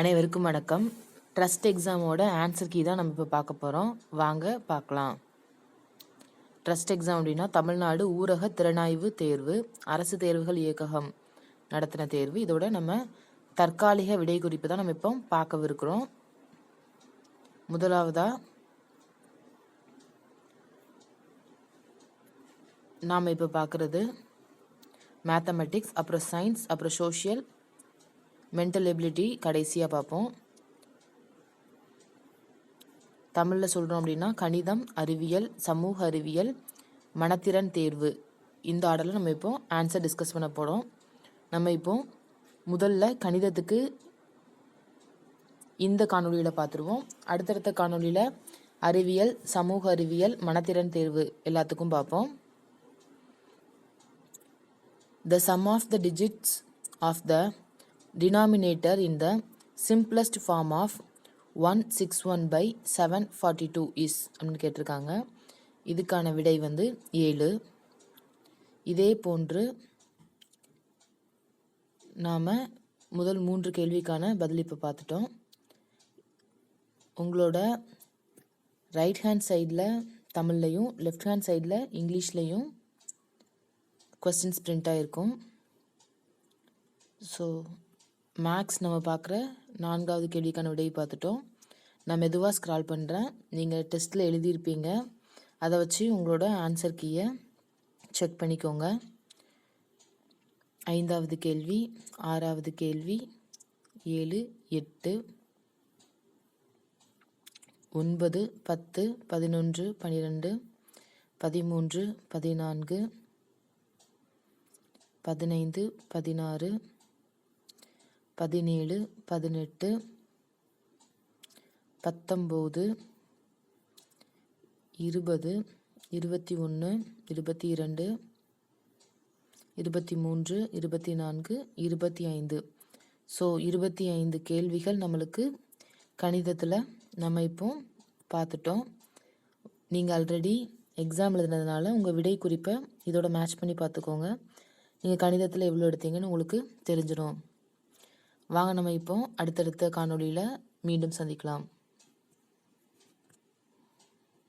அனைவருக்கும் வணக்கம். Trust எக்ஸாமோட answer key தான் நம்ம இப்போ பார்க்க போகிறோம் வாங்க பார்க்கலாம். ட்ரஸ்ட் எக்ஸாம் அப்படின்னா தமிழ்நாடு ஊரக திறனாய்வு தேர்வு அரசு தேர்வுகள் இயக்ககம் நடத்தின தேர்வு. இதோட நம்ம தற்காலிக விடை குறிப்பு தான் நம்ம இப்போ பார்க்கவிருக்கிறோம் முதலாவதா நாம் இப்போ பார்க்குறது மேத்தமெட்டிக்ஸ் அப்புறம் சயின்ஸ் அப்புறம் சோஷியல் மென்டல் எபிலிட்டி கடைசியாக பார்ப்போம். தமிழில் சொல்கிறோம் அப்படின்னா கணிதம் அறிவியல் சமூக அறிவியல் மனத்திறன் தேர்வு. இந்த ஆர்டரில் நம்ம இப்போ ஆன்சர் டிஸ்கஸ் பண்ண போகிறோம் நம்ம இப்போ முதல்ல கணிதத்துக்கு இந்த காணொளியில் பார்த்துருவோம். அடுத்தடுத்த காணொலியில் அறிவியல் சமூக அறிவியல் மனத்திறன் தேர்வு எல்லாத்துக்கும் பார்ப்போம். The sum of the digits of the denominator in the simplest form of 161 by 742 is அப்படின்னு கேட்டிருக்காங்க. இதுக்கான விடை வந்து ஏழு. இதே போன்று நாம் முதல் மூன்று கேள்விக்கான பதில் இப்போ பார்த்துட்டோம். உங்களோட ரைட் ஹேண்ட் சைடில் தமிழ்லையும் லெஃப்ட் ஹேண்ட் சைடில் இங்கிலீஷ்லேயும் கொஸ்டின்ஸ் பிரிண்ட் ஆகிருக்கும் ஸோ மேக்ஸ் நம்ம பார்க்குற நான்காவது கேள்விக்கான விடையை பார்த்துட்டோம். நான் மெதுவாக ஸ்க்ரால் பண்ணுறேன் நீங்கள் டெஸ்ட்டில் எழுதியிருப்பீங்க. அதை வச்சு உங்களோட ஆன்சர் கீயை செக் பண்ணிக்கோங்க. ஐந்தாவது கேள்வி ஆறாவது கேள்வி ஏழு எட்டு ஒன்பது பத்து பதினொன்று பன்னிரெண்டு பதிமூன்று பதினான்கு பதினைந்து பதினாறு பதினேழு பதினெட்டு பத்தொம்போது இருபது இருபத்தி ஒன்று இருபத்தி இரண்டு இருபத்தி மூன்று இருபத்தி நான்கு இருபத்தி ஐந்து. ஸோ இருபத்தி ஐந்து கேள்விகள் நம்மளுக்கு கணிதத்தில் நம்ம இப்போ பார்த்துட்டோம். நீங்கள் ஆல்ரெடி எக்ஸாம் எழுதுனதுனால உங்கள் விடை குறிப்பை இதோட மேட்ச் பண்ணி பார்த்துக்கோங்க. நீங்கள் கணிதத்தில் எவ்வளோ எடுத்தீங்கன்னு உங்களுக்கு தெரிஞ்சிடும். வாங்க நம்ம இப்போ அடுத்தடுத்த காணொளியில் மீண்டும் சந்திக்கலாம்.